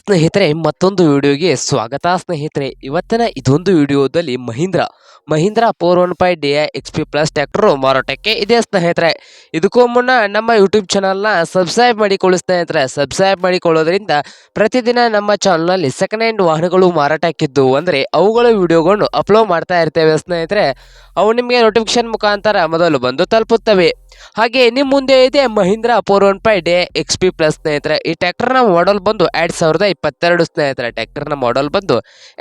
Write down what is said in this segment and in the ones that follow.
ಸ್ನೇಹಿತರೆ, ಮತ್ತೊಂದು ವಿಡಿಯೋಗೆ ಸ್ವಾಗತ. ಸ್ನೇಹಿತರೆ, ಇವತ್ತಿನ ಇದೊಂದು ವಿಡಿಯೋದಲ್ಲಿ Mahindra Mahindra four one five D I X P plus tractor ಮಾರಾಟಕ್ಕೆ ಇದೆ ಸ್ನೇಹಿತರೆ. ಇದಕ್ಕೂ ಮುನ್ನ ನಮ್ಮ ಯೂಟ್ಯೂಬ್ ಚಾನಲ್ನ ಸಬ್ಸ್ಕ್ರೈಬ್ ಮಾಡಿಕೊಳ್ಳಿ ಸ್ನೇಹಿತರೆ. ಸಬ್ಸ್ಕ್ರೈಬ್ ಮಾಡಿಕೊಳ್ಳೋದ್ರಿಂದ ಪ್ರತಿದಿನ ನಮ್ಮ ಚಾನಲ್ನಲ್ಲಿ ಸೆಕೆಂಡ್ ಹ್ಯಾಂಡ್ ವಾಹನಗಳು ಮಾರಾಟಕ್ಕಿದ್ದು. ಅಂದರೆ ಅವುಗಳ ವಿಡಿಯೋಗಳನ್ನು ಅಪ್ಲೋಡ್ ಮಾಡ್ತಾ ಇರ್ತೇವೆ ಸ್ನೇಹಿತರೆ. ಅವು ನಿಮಗೆ ನೋಟಿಫಿಕೇಶನ್ ಮುಖಾಂತರ ಮೊದಲು ಬಂದು ತಲುಪುತ್ತವೆ. ಹಾಗೆ ನಿಮ್ಮ ಮುಂದೆ ಇದೆ Mahindra four one five D X P plus ಸ್ನೇಹಿತರೆ. ಈ ಟ್ಯಾಕ್ಟರ್ನ ಮಾಡಲ್ ಬಂದು ಎರಡು ಇಪ್ಪತ್ತೆರಡು ಸ್ನೇಹಿತರೆ, ಟ್ಯಾಕ್ಟರ್ನ ಮಾಡೆಲ್ ಬಂದು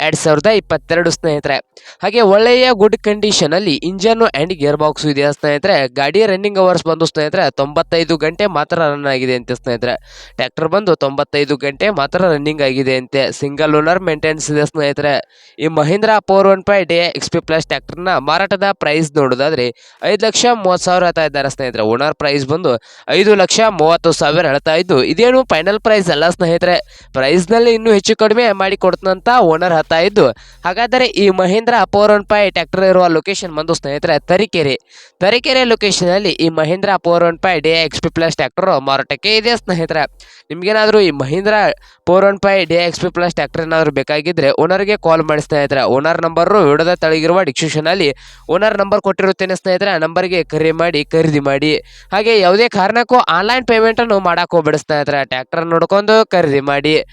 ಎರಡು ಸಾವಿರದ ಇಪ್ಪತ್ತೆರಡು ಸ್ನೇಹಿತರೆ. ಹಾಗೆ ಒಳ್ಳೆಯ ಗುಡ್ ಕಂಡೀಷನಲ್ಲಿ ಇಂಜನ್ನು ಆ್ಯಂಡ್ ಗೇರ್ ಬಾಕ್ಸು ಇದೆ ಸ್ನೇಹಿತರೆ? ಗಾಡಿ ರನ್ನಿಂಗ್ ಅವರ್ಸ್ ಬಂದು ಸ್ನೇಹಿತರೆ, ತೊಂಬತ್ತೈದು ಗಂಟೆ ಮಾತ್ರ ರನ್ ಆಗಿದೆ ಅಂತೆ ಸ್ನೇಹಿತರೆ. ಟ್ಯಾಕ್ಟರ್ ಬಂದು ತೊಂಬತ್ತೈದು ಗಂಟೆ ಮಾತ್ರ ರನ್ನಿಂಗ್ ಆಗಿದೆ ಅಂತೆ. ಸಿಂಗಲ್ ಓನರ್ ಮೇಂಟೆನೆನ್ಸ್ ಇದೆ ಸ್ನೇಹಿತರೆ. ಈ Mahindra four one five D X P plus ಟ್ಯಾಕ್ಟರ್ನ ಮಾರಾಟದ ಪ್ರೈಸ್ ನೋಡೋದಾದ್ರೆ ಐದು ಲಕ್ಷ ಮೂವತ್ತು ಸಾವಿರ ಹೇಳ್ತಾ ಇದ್ದಾರೆ ಸ್ನೇಹಿತರೆ. ಓನರ್ ಪ್ರೈಸ್ ಬಂದು ಐದು ಲಕ್ಷ ಮೂವತ್ತು ಸಾವಿರ ಹೇಳ್ತಾ ಇದ್ದು, ಇದೇನು ಫೈನಲ್ ಪ್ರೈಸ್ ಅಲ್ಲ ಸ್ನೇಹಿತರೆ. ಪ್ರೈಸ್ನಲ್ಲಿ ಇನ್ನೂ ಹೆಚ್ಚು ಕಡಿಮೆ ಮಾಡಿ ಕೊಡ್ತಂತ ಓನರ್ ಹತ್ತಾ ಇದ್ದು, ಹಾಗಾದರೆ ಈ Mahindra four one five tractor ಇರುವ ಲೊಕೇಶನ್ ಬಂದು ಸ್ನೇಹಿತರೆ ತರೀಕೆರೆ. ತರೀಕೆರೆ ಲೊಕೇಶನಲ್ಲಿ ಈ Mahindra four one five D X P plus tractor ಮಾರಾಟಕ್ಕೆ ಇದೆ ಸ್ನೇಹಿತರೆ? ನಿಮ್ಗೇನಾದರೂ ಈ Mahindra four one five D X P plus tractor ಏನಾದರೂ ಬೇಕಾಗಿದ್ದರೆ ಓನರ್ಗೆ ಕಾಲ್ ಮಾಡಿ ಸ್ನೇಹಿತರೆ. ಓನರ್ ನಂಬರು ವಿಡದ ತಳಗಿರುವ ಡಿಸ್ಕ್ರಿಪ್ಷನಲ್ಲಿ ಓನರ್ ನಂಬರ್ ಕೊಟ್ಟಿರುತ್ತೇನೆ ಸ್ನೇಹಿತರೆ. ನಂಬರ್ಗೆ ಕರೆ ಮಾಡಿ, ಖರೀದಿ ಮಾಡಿ. ಹಾಗೆ ಯಾವುದೇ ಕಾರಣಕ್ಕೂ ಆನ್ಲೈನ್ ಪೇಮೆಂಟನ್ನು ಮಾಡೋಕೆ ಹೋಗ್ಬೇಡಿ ಸ್ನೇಹಿತರೆ. ಟ್ಯಾಕ್ಟರ್ ನೋಡ್ಕೊಂಡು ಖರೀದಿ ಮಾಡಿ.